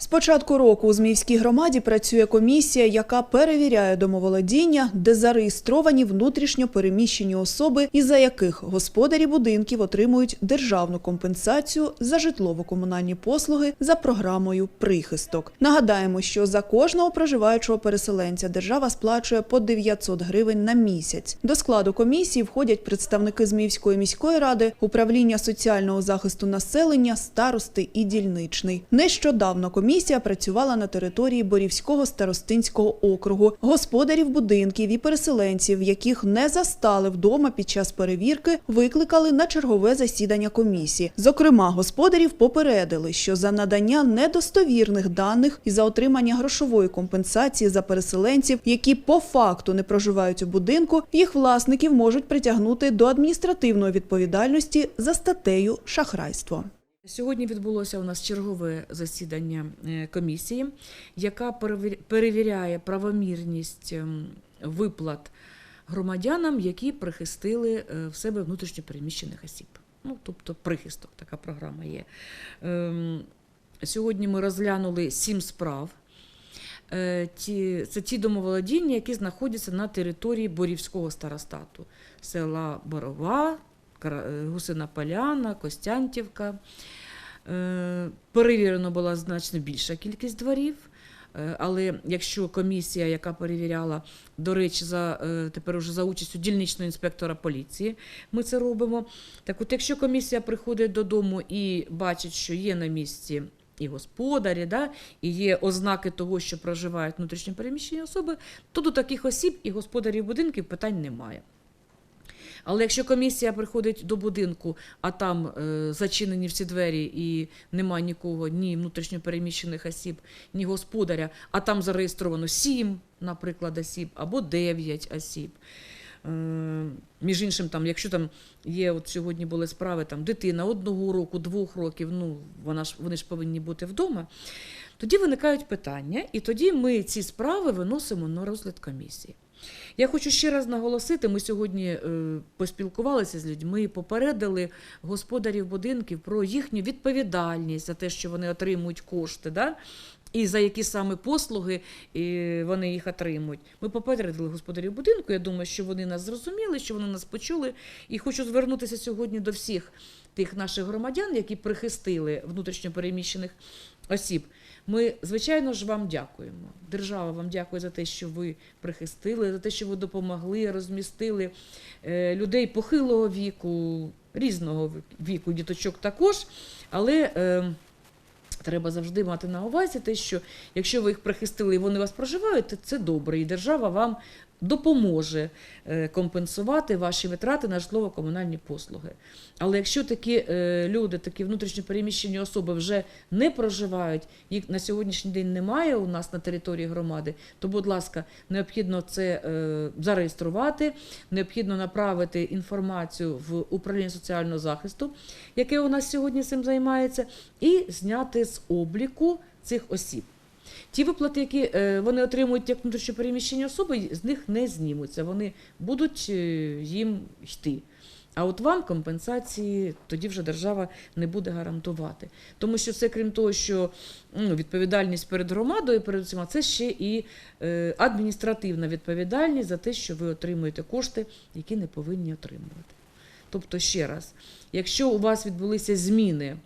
З початку року у Зміївській громаді працює комісія, яка перевіряє домоволодіння, де зареєстровані внутрішньо переміщені особи, із за яких господарі будинків отримують державну компенсацію за житлово-комунальні послуги за програмою Прихисток. Нагадаємо, що за кожного проживаючого переселенця держава сплачує по 900 гривень на місяць. До складу комісії входять представники Зміївської міської ради, управління соціального захисту населення, старости і дільничний. Нещодавно комісія працювала на території Борівського старостинського округу, господарів будинків і переселенців, яких не застали вдома під час перевірки, викликали на чергове засідання комісії. Зокрема, господарів попередили, що за надання недостовірних даних і за отримання грошової компенсації за переселенців, які по факту не проживають у будинку, їх власників можуть притягнути до адміністративної відповідальності за статтею шахрайство. Сьогодні відбулося у нас чергове засідання е, комісії, яка перевіряє правомірність ем, виплат громадянам, які прихистили е, в себе внутрішньо переміщених осіб. Ну, тобто прихисток, така програма є. Ем, Сьогодні ми розглянули сім справ. Е, це ті домоволодіння, які знаходяться на території Борівського старостату, села Борова, Гусина Поляна, Костянтівка. Е, Перевірено була значно більша кількість дворів. Е, Але якщо комісія, яка перевіряла, до речі, за е, тепер уже за участю дільничного інспектора поліції, ми це робимо. Так, от, якщо комісія приходить додому і бачить, що є на місці і господарі, да, і є ознаки того, що проживають внутрішньо переміщені особи, то до таких осіб і господарів будинків питань немає. Але якщо комісія приходить до будинку, а там е, зачинені всі двері і немає нікого, ні внутрішньопереміщених осіб, ні господаря, а там зареєстровано сім, наприклад, осіб або дев'ять осіб. Е, між іншим, там, якщо там є, от сьогодні були справи, там дитина одного року, двох років, ну вона ж вони ж повинні бути вдома. Тоді виникають питання, і тоді ми ці справи виносимо на розгляд комісії. Я хочу ще раз наголосити: ми сьогодні е, поспілкувалися з людьми, попередили господарів будинків про їхню відповідальність за те, що вони отримують кошти, да? І за які саме послуги вони їх отримують. Ми попередили господарів будинку. Я думаю, що вони нас зрозуміли, що вони нас почули. І хочу звернутися сьогодні до всіх тих наших громадян, які прихистили внутрішньопереміщених осіб. Ми, звичайно ж, вам дякуємо. Держава вам дякує за те, що ви прихистили, за те, що ви допомогли, розмістили е, людей похилого віку, різного віку, діточок також. Але е, треба завжди мати на увазі те, що якщо ви їх прихистили і вони вас проживають, то це добре, і держава вам допоможе е, компенсувати ваші витрати на житлово-комунальні послуги. Але якщо такі е, люди, такі внутрішньо переміщені особи вже не проживають, їх на сьогоднішній день немає у нас на території громади, то, будь ласка, необхідно це е, зареєструвати, необхідно направити інформацію в управління соціального захисту, яке у нас сьогодні цим займається, і зняти з обліку цих осіб. Ті виплати, які е, вони отримують як внутрішньопереміщені особи, з них не знімуться. Вони будуть е, їм йти. А от вам компенсації тоді вже держава не буде гарантувати. Тому що це, крім того, що ну, відповідальність перед громадою, перед усіма, це ще і е, адміністративна відповідальність за те, що ви отримуєте кошти, які не повинні отримувати. Тобто, ще раз, якщо у вас відбулися зміни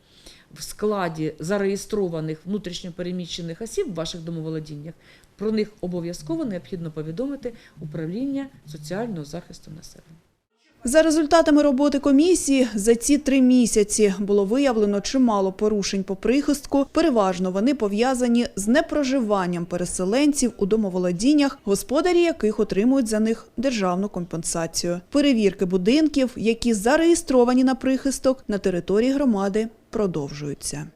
в складі зареєстрованих внутрішньопереміщених осіб в ваших домоволодіннях, про них обов'язково необхідно повідомити управління соціального захисту населення. За результатами роботи комісії за ці три місяці було виявлено чимало порушень по прихистку. Переважно вони пов'язані з непроживанням переселенців у домоволодіннях, господарі яких отримують за них державну компенсацію. Перевірки будинків, які зареєстровані на прихисток на території громади, продовжуються.